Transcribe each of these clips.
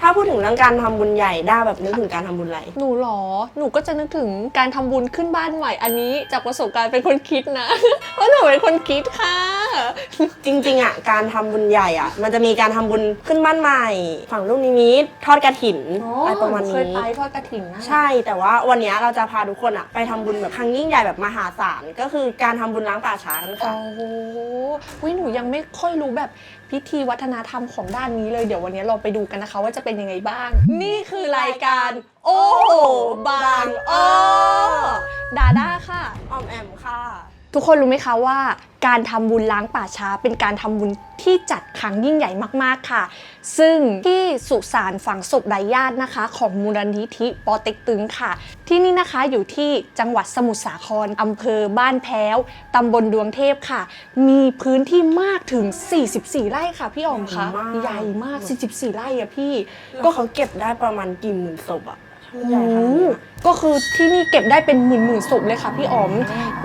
ถ้าพูดถึงเรื่องการทำบุญใหญ่ด้าแบบนึกถึงการทำบุญอะไร หนูเหรอ หนูก็จะนึกถึงการทำบุญขึ้นบ้านใหม่ อันนี้จากประสบการณ์เป็นคนคิดนะ เพราะหนูเป็นคนคิดค่ะ จริงๆอะการทำบุญใหญ่อะ มันจะมีการทำบุญขึ้นบ้านใหม่ ฝั่งลูกนิมิตทอดกระถินอะไรประมาณเคยนี้ ไปทอดกระถิ่นนะใช่แต่ว่าวันนี้เราจะพาทุกคนอะไปทำบุญแบบครั้งยิ่งใหญ่แบบมหาศาลก็คือการทำบุญล้างป่าช้ากันโอ้ค่ะโหวิหนูยังไม่ค่อยรู้แบบ พิธีวัฒนธรรมของด้านนี้เลยเดี๋ยววันนี้เราไปดูกันนะคะ ว่าจะเป็นยังไงบ้าง นี่คือรายการ โอ้บางอ้อ ทุกคนรู้ไหมคะว่าการทำบุญล้างป่าช้า เป็นการทำบุญที่จัดครั้งยิ่งใหญ่มากๆค่ะ ซึ่งที่สุสานฝังศพไร้ญาตินะคะ ของมูลนิธิปอเต็กตึงค่ะ ที่นี่นะคะอยู่ที่จังหวัดสมุทรสาครอำเภอบ้านแพ้วตำบลดวงเทพค่ะ มีพื้นที่มากถึง 44 ไร่ค่ะ พี่อ๋อมคะใหญ่มากใหญ่มาก 44 ไร่อะพี่ ก็เขาเก็บได้ประมาณกี่หมื่นศพอะใหญ่ขนาดนี้อะ ก็คือที่นี่เก็บได้เป็นหมื่นหมื่นๆศพเลยค่ะพี่อ๋อม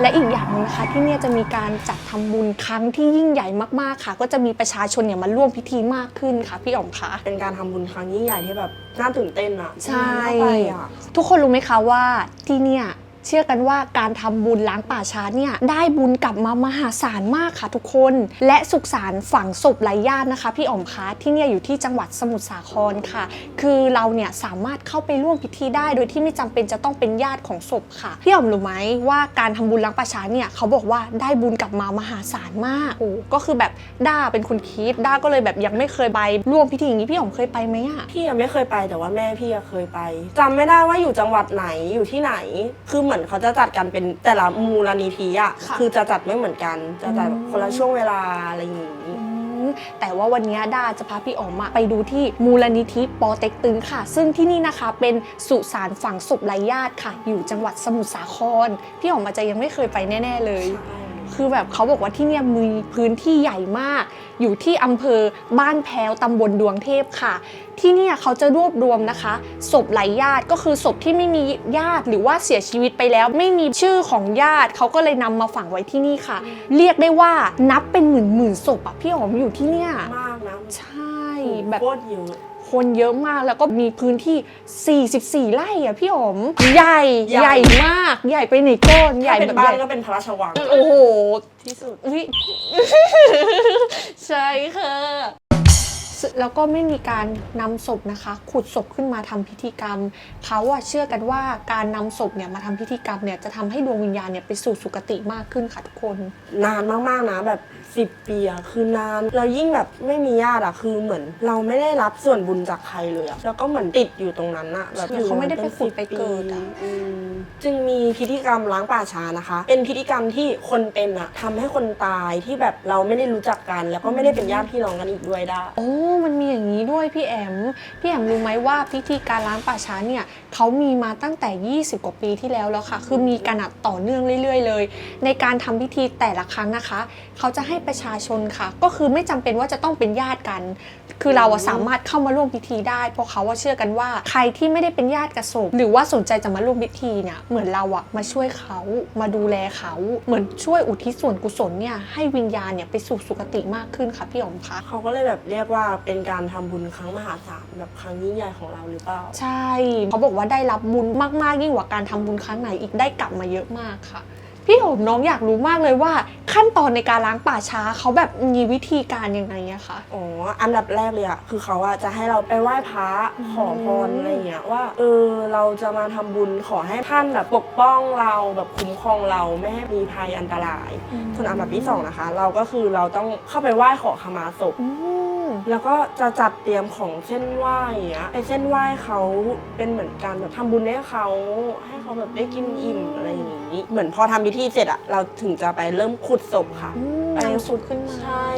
และอีกอย่างหนึงนะคะที่เนี่ยจะมีการจัดทำบุญครั้งที่ยิ่งใหญ่มากๆค่ะ ก็จะมีประชาชนเนี่ยมาร่วมพิธีมากขึ้นค่ะพี่อ๋อมคะเป็นการทำบุญครั้งยิ่งใหญ่ที่แบบน่าตื่นเต้นอะใช่น่าไปอะทุกคนรู้ไหมคะว่าที่เนี่ย เชื่อกันว่าการทำบุญล้างป่าช้าเนี่ยได้บุญกลับมามหาศาลมากค่ะทุกคน และสุสานฝังศพไร้ญาตินะคะ พี่อ๋อมคะที่เนี่ยอยู่ที่จังหวัดสมุทรสาครค่ะ คือเราเนี่ยสามารถเข้าไปร่วมพิธีได้ โดยที่ไม่จำเป็นจะต้องเป็นญาติของศพค่ะ พี่อ๋อมรู้ไหมว่าการทำบุญล้างป่าช้าเนี่ยเขาบอกว่าได้บุญกลับมามหาศาลมากโอ้ก็คือแบบด้าเป็นคนคิดด้าก็เลยแบบยังไม่เคยไปร่วมพิธีอย่างนี้พี่อ๋อมเคยไปไหมอะพี่ยังไม่เคยไปแต่ว่าแม่พี่อะเคยไปจำไม่ได้ว่าอยู่จังหวัดไหนอยู่ที่ไหนคือเหมือนเขาจะจัดกันเป็นแต่ละมูลนิธิอะค่ะ คือจะจัดไม่เหมือนกัน จะจัดอืมคนละช่วงเวลาอะไรอย่างนี้ อืมแต่ว่าวันนี้ด้าจะพาพี่อ๋อมอะไปดูที่มูลนิธิปอเต็กตึงค่ะ ซึ่งที่นี่นะคะเป็นสุสานฝังศพไร้ญาติค่ะ อยู่จังหวัดสมุทรสาคร พี่อ๋อมอาจจะยังไม่เคยไปแน่ ๆ เลย คือแบบเขาบอกว่าที่เนี่ยมีพื้นที่ใหญ่มาก อยู่ที่อำเภอบ้านแพ้วตำบลดวงเทพค่ะ ที่เนี่ยเขาจะรวบรวมนะคะ ศพไร้ญาติก็คือศพที่ไม่มีญาติหรือว่าเสียชีวิตไปแล้ว ไม่มีชื่อของญาติเขาก็เลยนำมาฝังไว้ที่นี่ค่ะ เรียกได้ว่านับเป็นหมื่นหมื่นๆศพอะพี่อ๋อมอยู่ที่เนี่ยมากนะใช่แบบโคตรเยอะ คนเยอะมากแล้วก็มีพื้นที่ 44 ไร่อะพี่อ๋อมใหญ่ใหญ่ใหญ่มาก ใหญ่ไปไหนก้นใหถ้าญ่เป็นแบบบ้าใหนญ่ก็เป็นพระราชวัง โอ้โหที่สุด อุ๊ย ใช่ค่ะซึ่ง แล้วก็ไม่มีการนำศพนะคะ ขุดศพขึ้นมาทำพิธีกรรม เขาอะเชื่อกันว่าการนำศพเนี่ยมาทำพิธีกรรมเนี่ยจะทำให้ดวงวิญญาณเนี่ยไปสู่สุคติมากขึ้นค่ะทุกคน นานมากๆนะแบบสิบปีอะคือนานแล้วยิ่งแบบไม่มีญาติอะคือเหมือน เราไม่ได้รับส่วนบุญจากใครเลยอะแล้วก็เหมือนติดอยู่ตรงนั้นอะแบบอยู่เขาไม่ได้ไปนผุดไปเกิดอะอืมจึงมีพิธีกรรมล้างป่าช้านะคะ เป็นพิธีกรรมที่คนเป็นอะทำให้คนตายที่แบบเราไม่ได้รู้จักกัน แล้วก็ไม่ได้เป็นญาติพี่น้องกันอีกด้วยได้โอ้มันมีอย่างนี้ด้วยพี่แอม พี่แอมรู้ไหมว่าพิธีการล้างป่าช้าเนี่ยเขามีมาตั้งแต่ 20 กว่าปีที่แล้วแล้วค่ะ คือมีการอัดต่อเนื่องเรื่อย ๆ เลย ในการทำพิธีแต่ละครั้งนะคะ เขาจะให้ประชาชนค่ะ ก็คือไม่จำเป็นว่าจะต้องเป็นญาติกัน คือเราสามารถเข้ามาร่วมพิธีได้ เพราะเขาว่าเชื่อกันว่า ใครที่ไม่ได้เป็นญาติกับศพหรือว่าสนใจจะมาร่วมพิธีเนี่ยเหมือนเราอะมาช่วยเขามาดูแลเขา เหมือนช่วยอุทิศส่วนกุศลเนี่ยให้วิญญาณเนี่ยไปสู่สุคติมากขึ้นค่ะพี่อ๋อมคะเขาก็เลยแบบเรียกว่าเป็นการทำบุญครั้งมหาศาลแบบครั้งยิ่งใหญ่ของเราหรือเปล่า ใช่เขาบอกว่าได้รับบุญมากๆยิ่งกว่าการทำบุญครั้งไหนอีกได้กลับมาเยอะมากค่ะ พี่โอมน้องอยากรู้มากเลยว่า ขั้นตอนในการล้างป่าช้าเขาแบบมีวิธีการยังไงอะคะ อ๋อ อันดับแรกเลยอะคือเขาอะจะให้เราไปไหว้พระขอพรอะไรเงี้ยว่า เออ เราจะมาทำบุญขอให้ท่านแบบปกป้องเราแบบคุ้มครองเราไม่ให้มีภัยอันตรายอืมส่วนอันดับที่สองนะคะ เราก็คือเราต้องเข้าไปไหว้ขอขมาศพ อืม แล้วก็จะจัดเตรียมของเส้นไหว้อย่างเงี้ยไปเส้นไหว้เขาเป็นเหมือนการแบบทำบุญให้เขาให้เขาแบบได้กินอิ่มอะไรอย่างงี้เหมือนพอทำพิธีเสร็จอะเราถึงจะไปเริ่มขุดศพค่ะ อืมไปนำสุดขึ้นมาใช่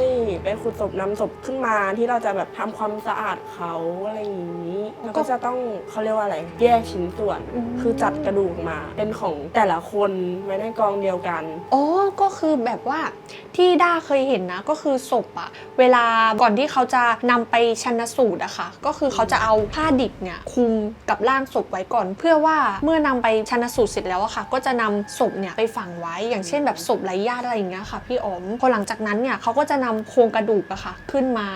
ไปขุดศพนำศพขึ้นมาที่เราจะแบบทำความสะอาดเขาอะไรอย่างนี้แล้วก็จะต้องเขาเรียกว่าอะไรแยกชิ้นส่วน คือจัดกระดูกมา เป็นของแต่ละคนไว้ในกองเดียวกัน อ๋อก็คือแบบว่าที่ด้าเคยเห็นนะ ก็คือศพอะเวลาก่อนที่เขาจะนำไปชันสูตรอะค่ะ ก็คือเขาจะเอาผ้าดิบเนี่ยคลุมกับร่างศพไว้ก่อน เพื่อว่าเมื่อนำไปชันสูตรเสร็จแล้วอะค่ะ ก็จะนำศพเนี่ยไปฝังไว้อย่างเช่นแบบศพไร้ญาติอะไรอย่างเงี้ยค่ะ พี่อ๋อมพอหลังจากนั้นเนี่ยเขาก็จะนำโครงกระดูกอะค่ะ ขึ้นมา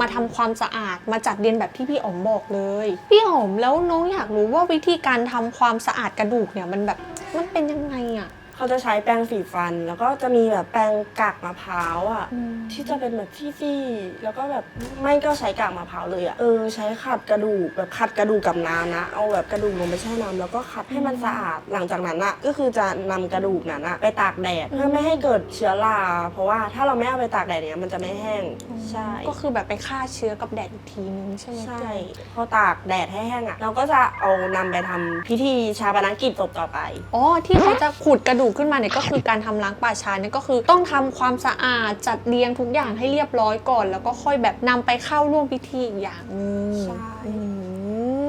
มาทำความสะอาดมาจัดเรียนแบบที่พี่อ๋อมบอกเลย พี่อ๋อมแล้วน้องอยากรู้ว่าวิธีการทำความสะอาดกระดูกเนี่ยมันแบบมันเป็นยังไงอะ เขาจะใช้แปรงสีฟัน แล้วก็จะมีแบบแปรงกากมะพร้าวอะอืมที่จะเป็นแบบซี่ๆแล้วก็แบบไม่ก็ใช้กากมะพร้าวเลยอะเออใช้ขัดกระดูกแบบขัดกระดูกกับน้ำนะ เอาแบบกระดูกลงไปแช่น้ำแล้วก็ขัดให้มันสะอาดหลังจากนั้นอะก็คือจะนำกระดูกนั้นอะไปตากแดดเพื่อไม่ให้เกิดเชื้อราเพราะว่าถ้าเราไม่เอาไปตากแดดเนี่ยมันจะไม่แห้งใช่ก็คือแบบไปฆ่าเชื้อกับแดดอีกทีนึงใช่ไหมใช่พอตากแดดให้แห้งอะเราก็จะเอานำไปทำพิธีชาปนกิจศพต่อไปอ๋อที่เขาจะขุดกระดูกขึ้นมาเนี่ยก็คือการทำล้างป่าช้าเนี่ยก็คือต้องทำความสะอาดจัดเรียงทุกอย่างให้เรียบร้อยก่อน แล้วก็ค่อยแบบนำไปเข้าร่วมพิธีอีกอย่างหนึงใช่อื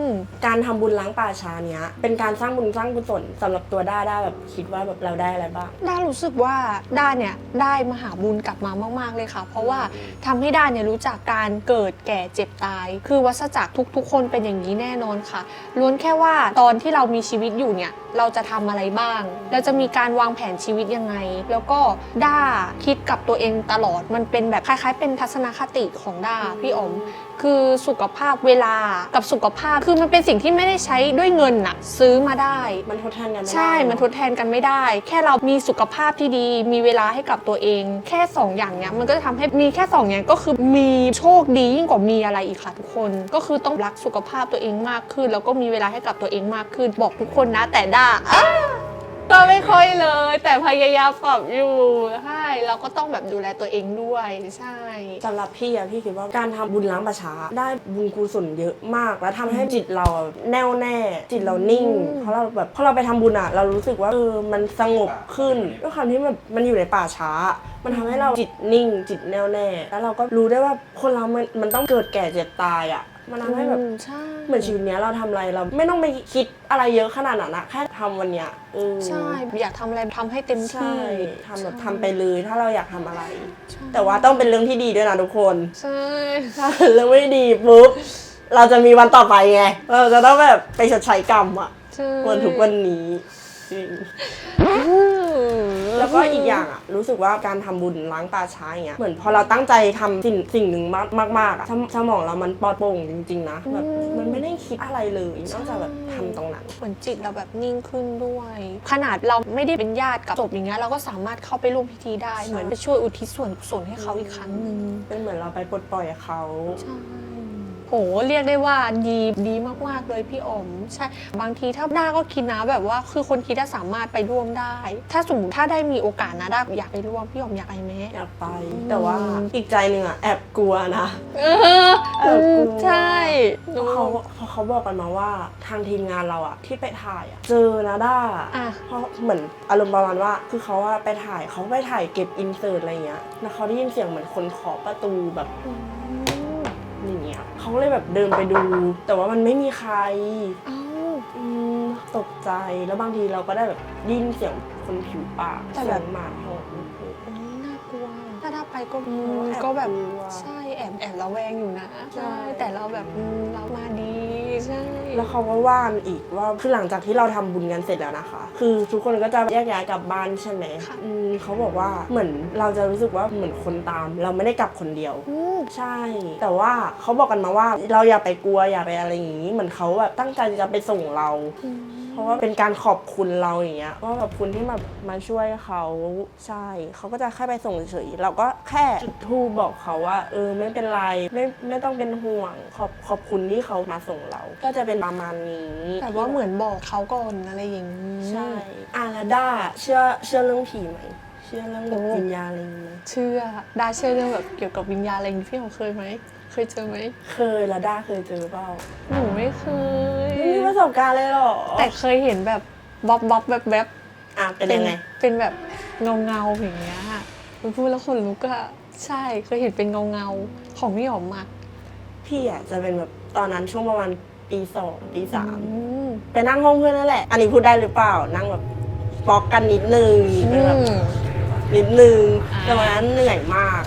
มการทำบุญล้างป่าช้าเนี้ยเป็นการสร้างบุญสร้างกุศลสำหรับตัวด้าด้าแบบคิดว่าแบบเราได้อะไรบ้างด้ารู้สึกว่าด้าเนี่ยได้มหาบุญกลับมามาก ๆเลยค่ะ เพราะว่าทำให้ด้าเนี่ยรู้จักการเกิดแก่เจ็บตาย คือวัฏจักรทุก ๆ คนเป็นอย่างนี้แน่นอนค่ะล้วนแค่ว่าตอนที่เรามีชีวิตอยู่เนี่ย เราจะทำอะไรบ้าง เราจะมีการวางแผนชีวิตยังไง แล้วก็ด้าคิดกับตัวเองตลอด มันเป็นแบบคล้ายๆ เป็นทัศนคติของด้าพี่อ๋อมคือสุขภาพเวลากับสุขภาพคือมันเป็นสิ่งที่ไม่ได้ใช้ด้วยเงินน่ะซื้อมาได้ มันทดแทนกันไม่ได้ใช่ มันทดแทนกันไม่ได้ แค่เรามีสุขภาพที่ดี มีเวลาให้กับตัวเอง แค่สองอย่างเนี้ย มันก็จะทำให้มีแค่สองอย่างก็คือมีโชคดียิ่งกว่ามีอะไรอีกค่ะทุกคน ก็คือต้องรักสุขภาพตัวเองมากขึ้น แล้วก็มีเวลาให้กับตัวเองมากขึ้น บอกทุกคนนะ แต่ด้าอ้าก็ไม่ค่อยเลย แต่พยายามปรับอยู่ใช่เราก็ต้องแบบดูแลตัวเองด้วยใช่ สำหรับพี่อะพี่คิดว่าการทำบุญล้างป่าช้าได้บุญกุศลเยอะมาก แล้วทำให้จิตเราแน่วแน่ จิตเรานิ่งอืมเพราะเราแบบพอเราไปทำบุญอะเรารู้สึกว่าเออมันสงบขึ้นด้วยความที่แบบมันอยู่ในป่าช้า มันทำให้เราจิตนิ่ง จิตแน่วแน่ แล้วเราก็รู้ได้ว่าคนเรามันมันต้องเกิดแก่เจ็บตายอะ มันทำให้แบบอืมใช่เหมือนชีวิตเนี้ยเราทำอะไรเราไม่ต้องไปคิดอะไรเยอะขนาดนั้นอะแค่ทำวันเนี้ยเออใช่อยากทำอะไรทำให้เต็มใช่ที่ทำแบบทำไปเลยถ้าเราอยากทำอะไรใช่แต่ว่าต้องเป็นเรื่องที่ดีด้วยนะทุกคน ใช่ถ้าเรื่องไม่ดีปุ๊บเราจะมีวันต่อไปไง เราจะต้องแบบไปชดใช้กรรมอะใช่ วันทุกวันนี้จริง อืม แล้วก็อีกอย่างอะรู้สึกว่าการทำบุญล้างป่าช้าอย่างเงี้ยเหมือนพอเราตั้งใจทำสิ่งสิ่งหนึ่งมากมากมากอะสมสมองเรามันปลอดโปร่งจริงๆนะแบบมันไม่ได้คิดอะไรเลยนอกจากแบบทำตรงนั้น เหมือนจิตเราแบบนิ่งขึ้นด้วย ขนาดเราไม่ได้เป็นญาติกับศพอย่างเงี้ยเราก็สามารถเข้าไปร่วมพิธีได้ใช่เหมือนไปช่วยอุทิศส่วนกุศลให้เขาอีกครั้งหนึ่งเป็นเหมือนเราไปปลดปล่อยเขา ใช่ โหเรียกได้ว่าดีดีมากๆเลยพี่อ๋อมใช่บางทีถ้าด้าก็คิดนะแบบว่าคือคนคิดได้สามารถไปร่วมได้ ถ้าสมมติถ้าได้มีโอกาสนะด้าอยากไปร่วมพี่อ๋อมอยากไปไหมอยากไป แต่ว่าอีกใจหนึ่งอะแอบกลัวนะเออเออกลัวใช่เพราะเขาเพราะเขาบอกกันมาว่าทางทีมงานเราอะที่ไปถ่ายอะเจอนะด้าอะเพราะเหมือนอารมณ์ประมาณว่า คือเขาอะไปถ่ายเขาไปถ่ายเก็บอินเสิร์ตอะไรเงี้ยแล้วเขาได้ยินเสียงเหมือนคนเคาะประตูแบบ อย่างเงี้ยเขาก็เลยแบบเดินไปดู แต่ว่ามันไม่มีใครเอ้าอืมตกใจแล้วบางทีเราก็ได้แบบได้ยินเสียงคนผิวปากแต่เสีแบยบ งหมาาถ้าไปก็อืมก็แบบแอบกลัวใช่แอบแอบระแวงอยู่นะใช่แต่เราแบบอืมเรามาดีใช่แล้วเขาก็ว่ากันอีกว่าคือหลังจากที่เราทำบุญกันเสร็จแล้วนะคะ คือทุกคนก็จะแยกย้ายกลับบ้านใช่ไหมค่ะอืมเขาบอกว่าเหมือนเราจะรู้สึกว่าเหมือนคนตาม เราไม่ได้กลับคนเดียว อืม ใช่ แต่ว่าเขาบอกกันมาว่าเราอย่าไปกลัวอย่าไปอะไรอย่างนี้ เหมือนเขาแบบตั้งใจจะไปส่งเรา เพราะว่าเป็นการขอบคุณเราอย่างเงี้ยว่าแบบคุณที่มามาช่วยเขาใช่เขาก็จะแค่ไปส่งเฉยๆเราก็แค่จุดธูปบอกเขาว่า เออไม่เป็นไรไม่ไม่ต้องเป็นห่วง ขอบขอบคุณที่เขามาส่งเรา ก็จะเป็นประมาณนี้แต่ว่าเหมือนบอกเขาก่อนอะไรอย่างนี้ใช่อาราด้าเชื่อเชื่อเรื่องผีไหมเชื่อเรื่องแบบวิญญาณอะไรอย่างงี้ไหมเชื่อดาเชื่อเรื่องแบบเกี่ยวกับวิญญาณอะไรอย่างนี้พี่ของเคยไหม เคยเจอไหมเคยละด้าเคยเจอเปล่าหนูไม่เคย ไม่มีประสบการณ์เลยเหรอแต่เคยเห็นแบบบ๊อบบ๊อบแบบแบบอะเป็นยังไง เป็นแบบเงาเงาๆอย่างเงี้ยมันพูดแล้วคนลุกอะใช่เคยเห็นเป็นเงาเงาๆของพี่หอมมากพี่อะจะเป็นแบบตอนนั้นช่วงประมาณปีสองปีสามอืมไปนั่งห้องเพื่อนนั่นแหละ อันนี้พูดได้หรือเปล่า นั่งแบบปอกกันนิดนึงเป็นแบบนิดนึงอ่าแต่วันนั้นเหนื่อยมาก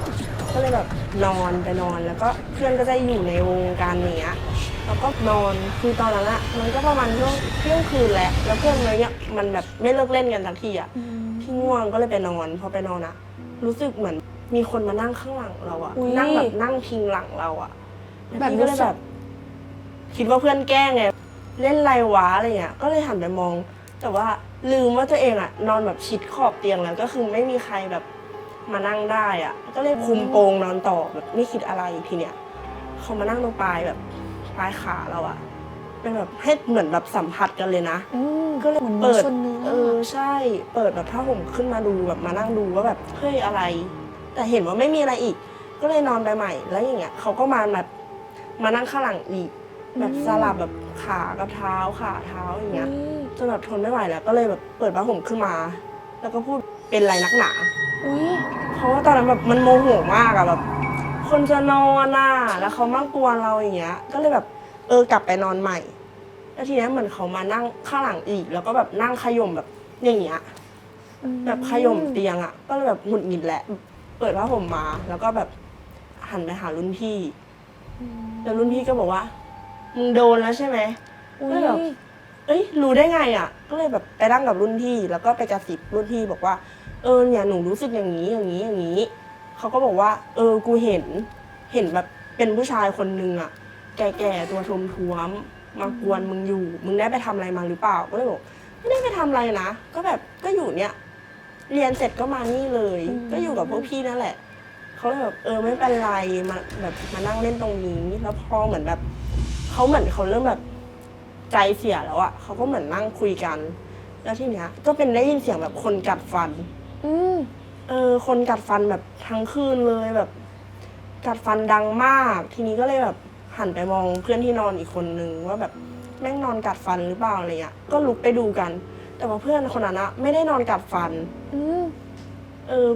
ก็เลยแบบนอนไปนอน แล้วก็เพื่อนก็จะอยู่ในวงการเนี้ยแล้วก็นอนคือตอนนั้นอะมันก็ประมาณช่วงเที่ยงคืนแหละแล้วเพื่อนเลยเนี่ยมันแบบไม่เลิกเล่นกันสักทีอะอืมพี่ง่วงก็เลยไปนอน พอไปนอนอะรู้สึกเหมือนมีคนมานั่งข้างหลังเราอะอุ๊ย นั่งแบบนั่งพิงหลังเราอะล้วแบบพี่ก็เลรู้ยสึกแบบ คิดว่าเพื่อนแกล้งไงเล่นไรวะอะไรเงี้ยก็เลยหันไปมอง แต่ว่าลืมว่าตัวเองอะนอนแบบชิดขอบเตียงแล้วก็คือไม่มีใครแบบ มานั่งได้อะก็เลยคุมโปงนอนต่อแบบไม่คิดอะไรทีเนี้ยเขามานั่งตรงปลายแบบปลายขาเราอะเป็นแบบให้เหมือนแบบสัมผัสกันเลยนะอืมก็เลยเหมือนเปิดชนเนื้อเออใช่ เปิดแบบผ้าห่มขึ้นมาดูแบบมานั่งดูว่าแบบเฮ้ยอะไร แต่เห็นว่าไม่มีอะไรอีก ก็เลยนอนไปใหม่ แล้วอย่างเงี้ยเขาก็มาแบบมานั่งข้างหลังอีก แบบสลับแบบขากับเท้าขาเท้าอย่างเงี้ยจนแบบทนไม่ไหวแล้ว ก็เลยแบบเปิดผ้าห่มขึ้นมา แล้วก็พูดเป็นไรนักหนา อุ้ยเพราะว่าตอนนั้นแบบมันโมโหมากอะแบบ คนจะนอนน่ะแล้วเขามากวนเราอย่างเงี้ย ก็เลยแบบเออกลับไปนอนใหม่ แล้วทีเนี้ยเหมือนเขามานั่งข้างหลังอีก แล้วก็แบบนั่งขย่มแบบอย่างเงี้ย แบบขย่มเตียงอะก็เลยแบบหงุดหงิดแหละ เปิดผ้าห่มมา แล้วก็แบบหันไปหารุ่นพี่ แล้วรุ่นพี่ก็บอกว่า มึงโดนแล้วใช่ไหมอุ้ก็ยแบบเอ้ยรู้ได้ไงอะก็เลยแบบไปนั่งกับรุ่นพี่ แล้วก็ไปกระซิบรุ่นพี่บอกว่า เออเนี่ยหนูรู้สึกอย่างนี้อย่างนี้อย่างนี้เขาก็บอกว่า เออกูเห็น เห็นแบบเป็นผู้ชายคนนึงอะแก่ๆตัวท้วมๆมากวนมึงอยู่ มึงได้ไปทำอะไรมาหรือเปล่าก็เลยบอกไม่ได้ไปทำอะไรนะก็แบบก็อยู่เนี่ย เรียนเสร็จก็มานี่เลย ก็อยู่กับพวกพี่นั่นแหละเขาเลยแบบเออไม่เป็นไรมาแบบมานั่งเล่นตรงนี้แล้วพอเหมือนแบบเขาเหมือนเขาเริ่มแบบใจเสียแล้วอะเขาก็เหมือนนั่งคุยกัน แล้วทีเนี้ยก็เป็นได้ยินเสียงแบบคนกัดฟัน อืมเออ คนกัดฟันแบบทั้งคืนเลยแบบ กัดฟันดังมาก ทีนี้ก็เลยแบบหันไปมองเพื่อนที่นอนอีกคนนึงว่าแบบแม่งนอนกัดฟันหรือเปล่าอะไรเงี้ยก็ลุกไปดูกัน แต่ว่าเพื่อนคนนั้นอะไม่ได้นอนกัดฟัน อืม เออ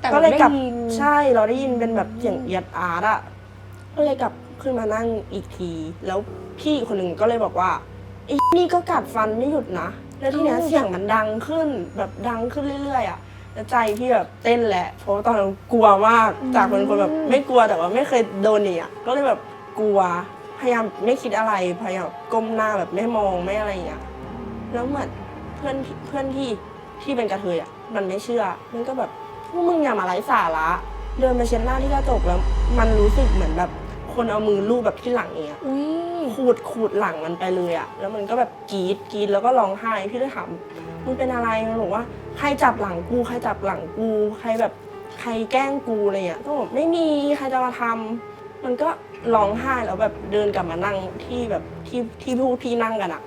แต่ก็เลยกลับเราได้ยิน ใช่เราได้ยินเป็นแบบเสียงเอียดอาร์ตอะก็เลยกลับขึ้นมานั่งอีกที แล้วพี่คนหนึ่งก็เลยบอกว่าไอ้นี่ก็กัดฟันไม่หยุดนะแล้วทีเนี้ยเสียงมันดังขึ้นแบบดังขึ้นเรื่อยๆอะ แล้วใจพี่แบบเต้นแหละ เพราะว่าตอนนั้นกลัวมาก จากเป็นคนแบบไม่กลัวแต่ว่าไม่เคยโดนอย่างเงี้ยก็เลยแบบกลัว พยายามไม่คิดอะไร พยายามก้มหน้าแบบไม่มองไม่อะไรอย่างเงี้ย แล้วเหมือนเพื่อนพี่เพื่อนที่ที่เป็นกระเทยอะมันไม่เชื่อ มันก็แบบพวกมึงอย่ามาไร้สาระ เดินมาเช็ดหน้าที่กระจกแล้ว มันรู้สึกเหมือนแบบคนเอามือลูบแบบที่หลังเงี้ยอุ้ย ขูดขูดหลังมันไปเลยอะแล้วมันก็แบบกรีดกรีดแล้วก็ร้องไห้พี่เลยถามมึงเป็นอะไรมันบอกว่าใครจับหลังกูใครจับหลังกู ใครแบบใครแกล้งกูอะไรเงี้ยก็บอกไม่มีใครจะมาทำมันก็ร้องไห้แล้วแบบเดินกลับมานั่งที่แบบที่ที่พวกพี่นั่งกันอะ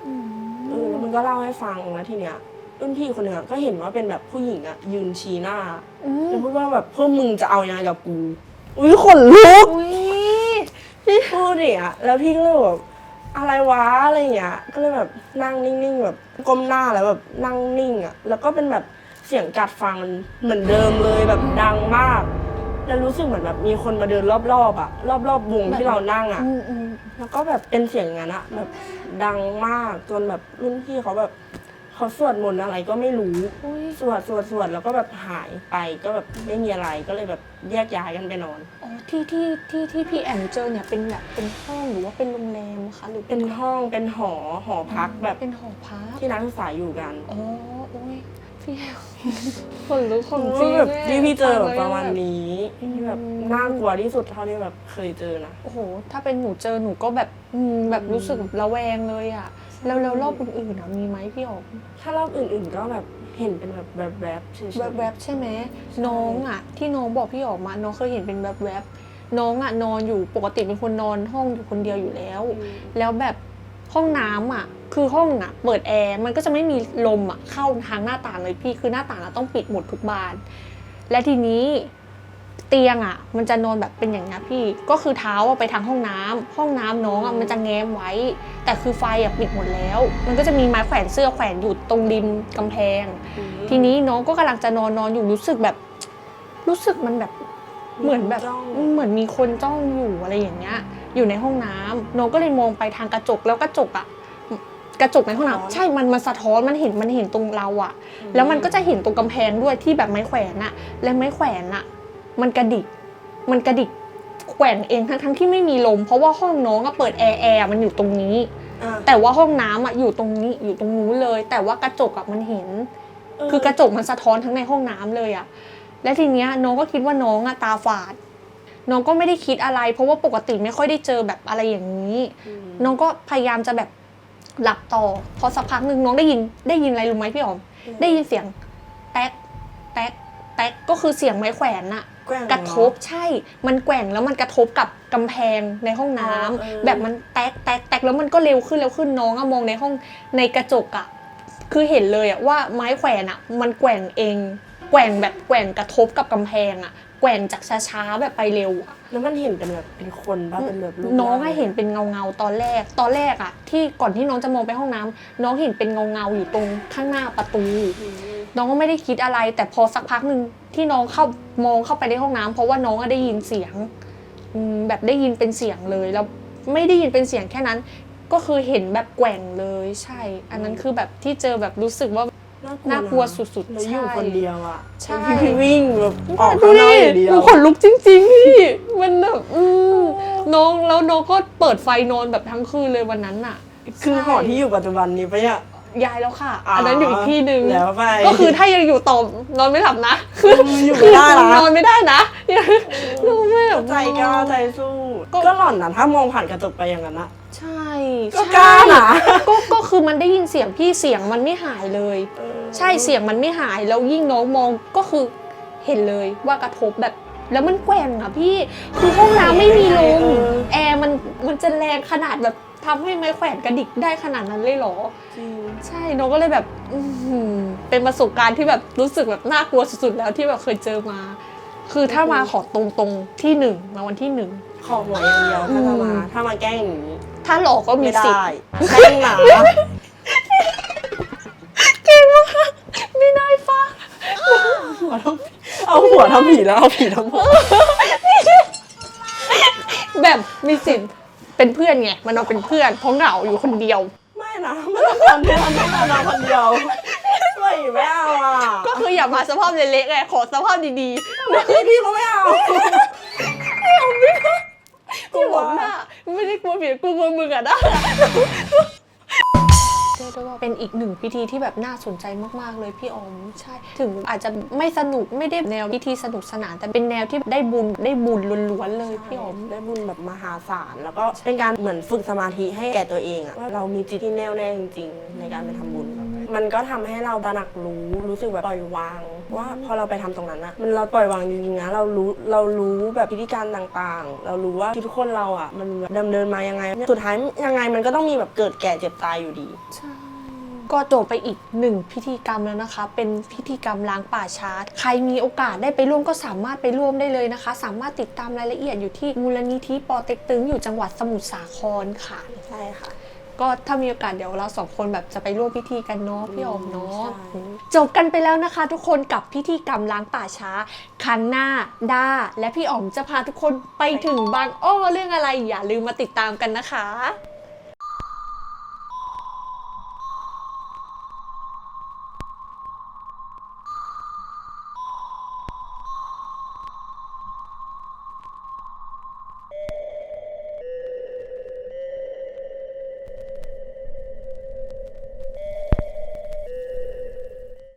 เออแล้วมันก็เล่าให้ฟังแล้วทีเนี้ยรุ่นพี่คนหนึ่งอะก็เห็นว่าเป็นแบบผู้หญิงอะยืนชี้หน้าอืมแล้วพูดว่าแบบพวกมึงจะเอายังไงกับกูอุ้ยขนลุกอุ้ยพี่พูดเนี่ยแล้วพี่ก็เลยแบบ อะไรวะอะไรอย่างเงี้ย ก็เลยแบบนั่งนิ่งๆแบบก้มหน้าแล้วแบบนั่งนิ่งอะแล้วก็เป็นแบบเสียงกัดฟังมันเหมือนเดิมเลยแบบดังมาก แล้วรู้สึกเหมือนแบบมีคนมาเดินรอบๆอะรอบๆวงที่เรานั่งอะอืมอืมแล้วก็แบบเป็นเสียงอย่างนั้นอะแบบดังมากจนแบบรุ่นพี่เขาแบบ เขาสวดมนต์อะไรก็ไม่รู้อุ้ยสวดสวดสวดแล้วก็แบบหายไปก็แบบไม่มีอะไรก็เลยแบบแยกย้ายกันไปนอน อ๋อที่ที่ที่ที่พี่แอมเจอเนี่ยเป็นแบบเป็นห้องหรือว่าเป็นโรงแรมคะหรือเป็นห้องเป็นหอหอพักแบบเป็นหอพักที่นักศึกษาอยู่กันอ๋อโอ้ยพี่คนลุกคนจก็ริงแบบเลยที่พี่เจอแบบฟังปแล้วระมาณแบบนี้อืมที่แบบน่ากลัวที่สุดเท่าที่แบบเคยเจอนะ โอ้โห ถ้าเป็นหนูเจอหนูก็แบบอืมแบบรู้สึกแบบระแวงเลยอะ แล้วแล้วรอบอื่นๆอะมีไหมพี่ออกถ้ารอบอื่นๆก็แบบเห็นเป็นแบบแบบแบบๆเฉยๆ แวบๆใช่ไหมน้องอะ ที่น้องบอกพี่ออกมาน้องเคยเห็นเป็นแวบๆน้องอะนอนอยู่ปกติเป็นคนนอนห้องอยู่คนเดียวอยู่แล้วอืมแล้วแบบห้องน้ำอะ คือห้องอะ เปิดแอร์มันก็จะไม่มีลมอะเข้าทางหน้าต่างเลยพี่คือหน้าต่างอะต้องปิดหมดทุกบาน และทีนี้ เตียงอะ มันจะนอนแบบเป็นอย่างนี้ยพี่ ก็คือเท้าอะไปทางห้องน้ำห้องน้ำน้องอะมันจะแง้มไว้ แต่คือไฟอะปิดหมดแล้ว มันก็จะมีไม้แขวนเสื้อแขวนอยู่ตรงริมกำแพง ทีนี้น้องก็กำลังจะนอนนอนอยู่รู้สึกแบบ รู้สึกมันแบบเหมือนแบบจ้องเหมือนมีคนจ้องอยู่อะไรอย่างเงี้ย อยู่ในห้องน้ำน้องก็เลยมองไปทางกระจกแล้วกระจกอะกระจกในห้องน้ำใช่ มันมันสะท้อน มันเห็น มันเห็นตรงเราอะแล้วมันก็จะเห็นตรงกำแพงด้วยที่แบบไม้แขวนอะและไม้แขวนอะ มันกระดิก มันกระดิกแขวนเองทั้งทั้งที่ไม่มีลม เพราะว่าห้องน้องอะเปิดแอร์แอร์มันอยู่ตรงนี้อะแต่ว่าห้องน้ำอะอยู่ตรงนี้อยู่ตรงนู้นเลย แต่ว่ากระจกอะมันเห็น คือกระจกมันสะท้อนทั้งในห้องน้ำเลยอะและทีเนี้ยน้องก็คิดว่าน้องอะตาฝาด น้องก็ไม่ได้คิดอะไร เพราะว่าปกติไม่ค่อยได้เจอแบบอะไรอย่างนี้ น้องก็พยายามจะแบบหลับต่อ พอสักพักหนึ่งน้องได้ยินได้ยินอะไรรู้ไหมพี่อ๋อม ได้ยินเสียงแต๊กแต๊กแต๊กก็คือเสียงไม้แขวนอะแกว่งกระทบใช่ มันแกว่งแล้วมันกระทบกับกำแพงในห้องน้ำอ๋อเออแบบมันแตกแตกแตกแล้วมันก็เร็วขึ้นเร็วขึ้นน้องอะมองในห้องในกระจกอะคือเห็นเลยอะว่าไม้แขวนอะมันแกว่งเอง แกว่งแบบแกว่งกระทบกับกำแพงอะแกว่งจากช้าๆแบบไปเร็วอะแล้วมันเห็นเป็นแบบเป็นคนป่ะเป็นแบบรูปน้องร่าให้เห็นเป็นเงาเงาๆตอนแรก ตอนแรกอะที่ก่อนที่น้องจะมองไปห้องน้ำน้องเห็นเป็นเงาเงาๆอยู่ตรงข้างหน้าประตูอืม น้องก็ไม่ได้คิดอะไร แต่พอสักพักหนึ่งที่น้องเข้ามองเข้าไปในห้องน้ำเพราะว่าน้องอะได้ยินเสียงอืมแบบได้ยินเป็นเสียงเลยแล้วไม่ได้ยินเป็นเสียงแค่นั้น ก็คือเห็นแบบแกว่งเลยใช่ อันนั้นคือแบบที่เจอแบบรู้สึกว่าน่ากลัวสุดๆแล้วอยู่ใช่ คนเดียวอะใช่ พี่วิ่งแบบออกดูข้างนดิอกอย่างเดียหวนูขนลุกจริงๆพี่ มันแบบอืมน้องแล้วน้องก็เปิดไฟนอนแบบทั้งคืนเลยวันนั้นน่ะ คือหอที่อยู่ปัจจุบันนี้ปะเนี่ย ย้ายแล้วค่ะ อันนั้นอยู่อีกที่หนึ่งแล้วไป ก็คือถ้ายังอยู่ต่อนอนไม่หลับนะอยู่ไม่ได้ละนอนไม่ได้นะนอนไม่แบบใจกล้าใจสู้ก็ก็หล่อนนะถ้ามองผ่านกระจกไปอย่างนั้นอะใช่ก็ใช่กล้านะก็ก็คือมันได้ยินเสียงพี่เสียงมันไม่หายเลย ใช่เสียงมันไม่หายแล้วยิ่งน้องมองก็คือเห็นเลยว่ากระทบแบบแล้วมันแกว่งอะพี่ คือห้องน้ำไม่มีลมแอร์มันมันจะแรงขนาดแบบ ทำให้ไม้แขวนกระดิกได้ขนาดนั้นเลยเหรอ จริงใช่น้องก็เลยแบบอื้อหือเป็นประสบการณ์ที่แบบรู้สึกแบบน่ากลัวสุดๆแล้วที่แบบเคยเจอมา คือถ้ามาขอตรงๆที่หนึ่งมาวันที่หนึ่ง ขอหวยอย่างเดียวถ้าจะอืมามถ้ามาแกล้งอย่างนี้ถ้าหลอกก็มีไม่สิทได้ธิ์แกล้งหนาไม่ได้ปะหัวทำผีเอาหัวทำผีแล้วเอาผีทำหัวแบบมีสิทธิ์ เป็นเพื่อนไงมันเอาเป็นเพื่อนเพราะเหงาอยู่คนเดียว ไม่นะไม่ต้องทำเพื่อนไม่ต้องนอนคนเดียวไม่ไม่เอาอะก็คืออย่ามาสภาพเละๆไงขอสภาพดีพี่พี่เขาไม่เอาๆพี่บอกหน้าไม่ได้กลัวผีกลัวมึงอะนะ เรียกได้ว่าเป็นอีกหนึ่งพิธีที่แบบน่าสนใจมากๆ เลยพี่ออมใช่ ถึงอาจจะไม่สนุกไม่ได้แนวพิธีสนุกสนาน แต่เป็นแนวที่ได้บุญได้บุญล้วนๆเลยพี่ออมได้บุญแบบมหาศาลแล้วก็เป็นการเหมือนฝึกสมาธิให้แก่ตัวเองอะว่าเรามีจิตที่แน่วแน่จริง ๆ ในการไปทำบุญ มันก็ทำให้เราตระหนักรู้รู้สึกแบบปล่อยวาง ว่าพอเราไปทำตรงนั้นอะมันเราปล่อยวางจริงๆนะเรารู้เรารู้แบบพิธีการต่างๆ เรารู้ว่าทุกคนเราอะมันดำเนินมายังไง สุดท้ายยังไงมันก็ต้องมีแบบเกิดแก่เจ็บตายอยู่ดี ใช่ก็จบไปอีกหนึ่งพิธีกรรมแล้วนะคะ เป็นพิธีกรรมล้างป่าช้าใครมีโอกาสได้ไปร่วมก็สามารถไปร่วมได้เลยนะคะ สามารถติดตามรายละเอียดอยู่ที่มูลนิธิปอเต็กตึงอยู่จังหวัดสมุทรสาครค่ะ ใช่ค่ะ ก็ถ้ามีโอกาสเดี๋ยวเราสองคนแบบจะไปร่วมพิธีกันเนาะพี่ออมเนาะใช่จบกันไปแล้วนะคะ ทุกคนกับพิธีกรรมล้างป่าช้า ครั้งหน้าด้า และพี่อ๋อมจะพาทุกคนไปถึงบางอ้อเรื่องอะไรอย่าลืมมาติดตามกันนะคะ